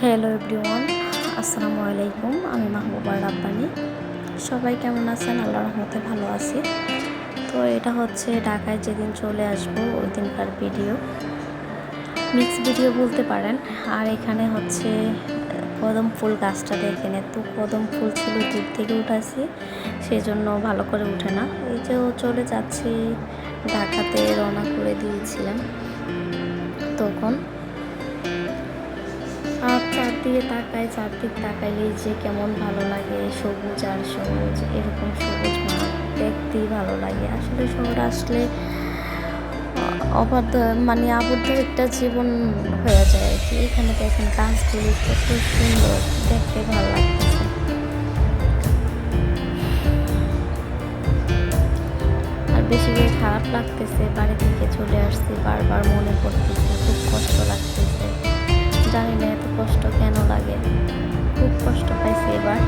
Hello everyone, আসসালামু আলাইকুম। আমি মাহবুবা রাব্বানি। সবাই কেমন আছেন? আল্লাহ রহমতে ভালো আছি। তো এটা হচ্ছে ঢাকায় যেদিন চলে আসব, ওই দিনকার ভিডিও। মিক্স ভিডিও বলতে পারেন। আর এখানে হচ্ছে, কদম ফুল গাছটা দেখেন। এত কদম ফুল ছিল, দূর থেকে উঠাছি সেই জন্য ভালো করে উঠে না। এই যে চলে যাচ্ছি, ঢাকাতে রওনা করে দিয়েছিলাম। তখন চারদিকে তাকায়, চারদিক তাকাইলেই যে কেমন ভালো লাগে, সবুজ আর সবুজ, এরকম সবুজ দেখতেই ভালো লাগে। আসলে শহরে আসলে অবাধ্য মানে আবদ্ধ একটা জীবন হয়ে যায় আর কি। এখানে তো দেখেন গাছগুলি কত সুন্দর, দেখতে ভালো লাগতেছে। আর বেশি করে খারাপ লাগতেছে, বাড়ি থেকে চলে আসছি, বারবার মনে পড়তেছে, খুব কষ্ট লাগতেছে। জানি না এত কষ্ট কেন লাগে। খুব কষ্ট পাইছি এবার।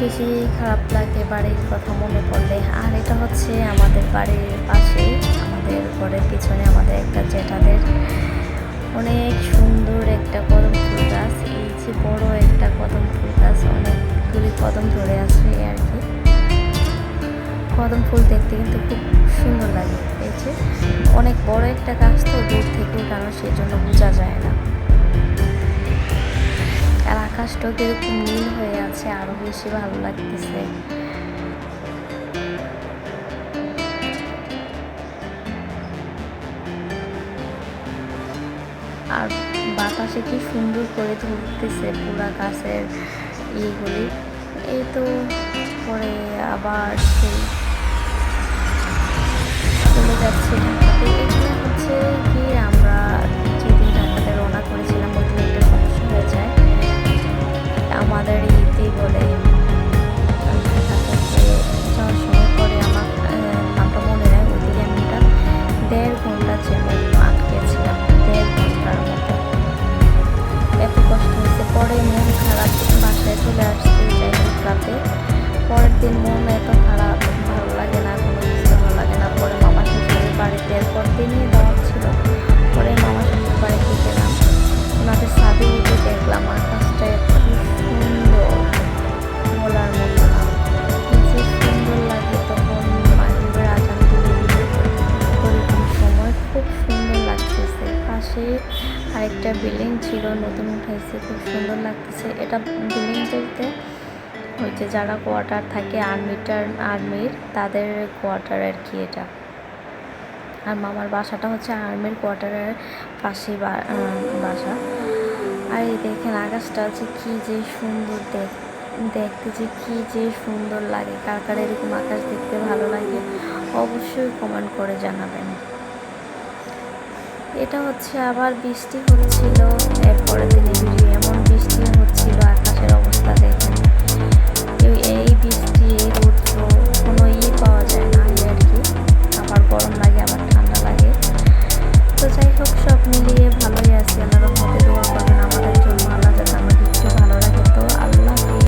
বেশি খারাপ লাগে বাড়ির কথা মনে পড়লে। আর এটা হচ্ছে আমাদের বাড়ির পাশে আমাদের ঘরের পিছনে আমাদের একটা জেঠাদের। অনেক সুন্দর একটা কদম ফুল গাছ। এই যে বড় একটা কদম ফুল গাছ, অনেকগুলি কদম ধরে আছে আর কি। কদম ফুল দেখতে কিন্তু খুব সুন্দর লাগে। যে অনেক বড় একটা গাছ তো দূর থেকে উঠানো সেই জন্য বোঝা যায় না। আর আকাশটাও কীরকম নীল হয়ে আছে, আরও বেশি ভালো লাগতেছে। আর বাতাসে কি সুন্দর করে ধরতেছে পুরা গাছের ইয়েগুলি। এই তো পরে আবার সেই দিন মন এত খারাপ, ভালো লাগে না, কোনো কিছু ভালো লাগে না। পরে মামা শ্বশুরের বাড়িতে এরপর দিনই দেওয়া ছিল। পরে মামা শ্বশুর বাড়িতে গেলাম। ওনাদের ছাদে উঠে দেখলাম, আকাশটা এত সুন্দর। সুন্দর তখন সময় খুব সুন্দর লাগতেছে। পাশে আরেকটা বিল্ডিং ছিল, নতুন উঠাইছে, খুব সুন্দর লাগতেছে। এটা বিল্ডিং বলতে যে যারা কোয়ার্টার থাকে আর্মিটার আর্মির তাদের কোয়ার্টার আর কি এটা। আর মামার বাসাটা হচ্ছে আর্মির কোয়ার্টারের পাশেই বা- বাসা। আর এই দেখেন আকাশটা হচ্ছে কী যে সুন্দর দেখ, দেখতে যে কী যে সুন্দর লাগে। কার কার এরকম আকাশ দেখতে ভালো লাগে, অবশ্যই কমেন্ট করে জানাবেন। এটা হচ্ছে আবার বৃষ্টি হচ্ছিল এরপরে দিনে ভিডিও